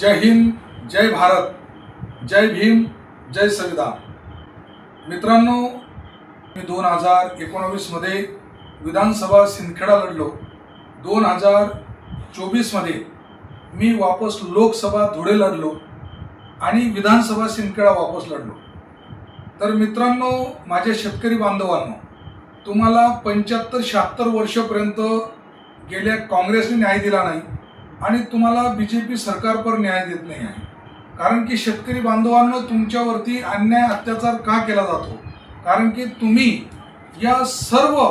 जय हिंद जय भारत जय भीम जय संविधान मित्रांनो मी दोन हजार एकोणावीसमध्ये विधानसभा सिंदखेडा लढलो. दोन हजार चोवीसमध्ये मी वापस लोकसभा धुळे लढलो आणि विधानसभा सिंदखेडा वापस लढलो. तर मित्रांनो माझ्या शेतकरी बांधवांनो तुम्हाला पंच्याहत्तर शहात्तर वर्षापर्यंत गेल्या काँग्रेसने न्याय दिला नाही. आणि तुम्हाला बी जे पी सरकारवर न्याय देत नाही आहे. कारण की शेतकरी बांधवांना तुमच्यावरती अन्याय अत्याचार का केला जातो? कारण की तुम्ही या सर्व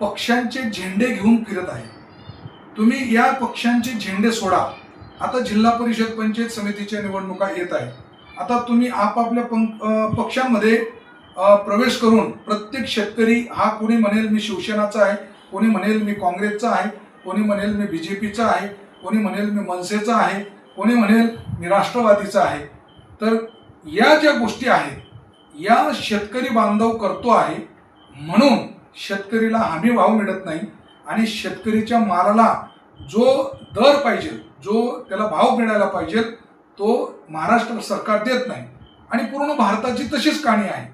पक्षांचे झेंडे घेऊन फिरत आहे. तुम्ही या पक्षांचे झेंडे सोडा. आता जिल्हा परिषद पंचायत समितीच्या निवडणुका येत आहे आता तुम्ही आपापल्या पंक पक्षांमध्ये प्रवेश करून प्रत्येक शेतकरी हा कोणी म्हणेल मी शिवसेनाचा आहे कोणी म्हणेल मी काँग्रेसचा आहे कोणी म्हणेल मी बी जे पीचा आहे कोणी म्हणेल मी मनसेचा आहे कोणी म्हणेल मी राष्ट्रवादीचा आहे. तर या ज्या गोष्टी आहेत या शेतकरी बांधव करतो आहे म्हणून शेतकरीला हमी भाव मिळत नाही आणि शेतकरीच्या मालाला जो दर पाहिजे जो त्याला भाव मिळायला पाहिजे तो महाराष्ट्र सरकार देत नाही. आणि पूर्ण भारताची तशीच कहाणी आहे.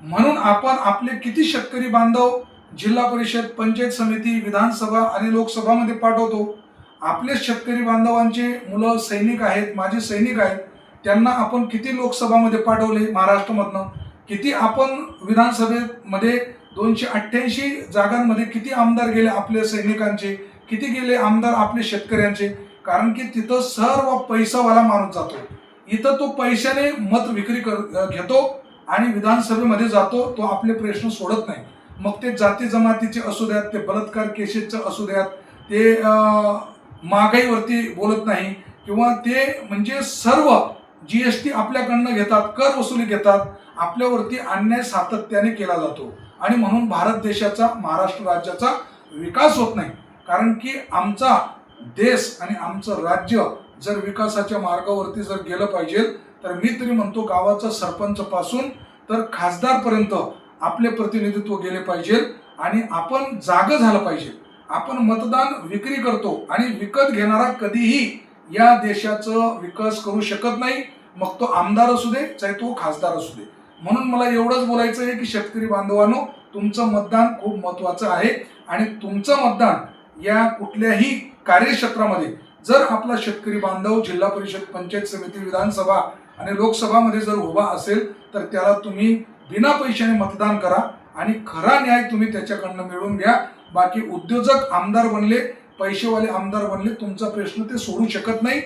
म्हणून आपण आपले किती शेतकरी बांधव जिल्हा परिषद पंचायत समिती विधानसभा आणि लोकसभामध्ये पाठवतो आपले शेतकरी बांधवांचे मुलं सैनिक आहेत माझे सैनिक आहेत त्यांना आपण किती लोकसभामध्ये पाठवले महाराष्ट्रामधनं? किती आपण विधानसभेमध्ये दोनशे अठ्ठ्याऐंशी जागांमध्ये किती आमदार गेले आपल्या सैनिकांचे? किती गेले आमदार आपले शेतकऱ्यांचे? कारण की तिथं सर्व पैसावाला माणूस जातो. इथं तो पैशाने मत विक्री कर घेतो आणि विधानसभेमध्ये जातो तो आपले प्रश्न सोडत नाही. मग ते जाती जमातीचे असू द्यात ते बलात्कार केसेसचं असू द्यात ते महागाईवरती बोलत नाही किंवा ते म्हणजे सर्व जी एस टी आपल्याकडनं घेतात कर वसुली घेतात आपल्यावरती अन्याय सातत्याने केला जातो. आणि म्हणून भारत देशाचा महाराष्ट्र राज्याचा विकास होत नाही. कारण की आमचा देश आणि आमचं राज्य जर विकासाच्या मार्गावरती जर गेलं पाहिजे तर मी तरी म्हणतो गावाचा सरपंच पासून तर खासदारपर्यंत आपले प्रतिनिधित्व गेले पाहिजे आणि आपण जागं झालं पाहिजे. आपण मतदान विक्री करतो आणि विकत घेणारा कधीही या देशाचं विकास करू शकत नाही. मग तो आमदार असू दे चाहे तो खासदार असू दे. म्हणून मला एवढंच बोलायचं आहे की शेतकरी बांधवांनो तुमचं मतदान खूप महत्वाचं आहे आणि तुमचं मतदान या कुठल्याही कार्यक्षेत्रामध्ये जर आपला शेतकरी बांधव जिल्हा परिषद पंचायत समिती विधानसभा आणि लोकसभामध्ये जर उभा असेल तर त्याला तुम्ही बिना पैशाने मतदान करा. आणि खरा न्याय तुम्ही त्याच्याकडनं मिळवून घ्या. बाकी उद्योजक आमदार बनले पैसेवाले आमदार बनले तुमचा प्रश्न ते सोडू शकत नाही.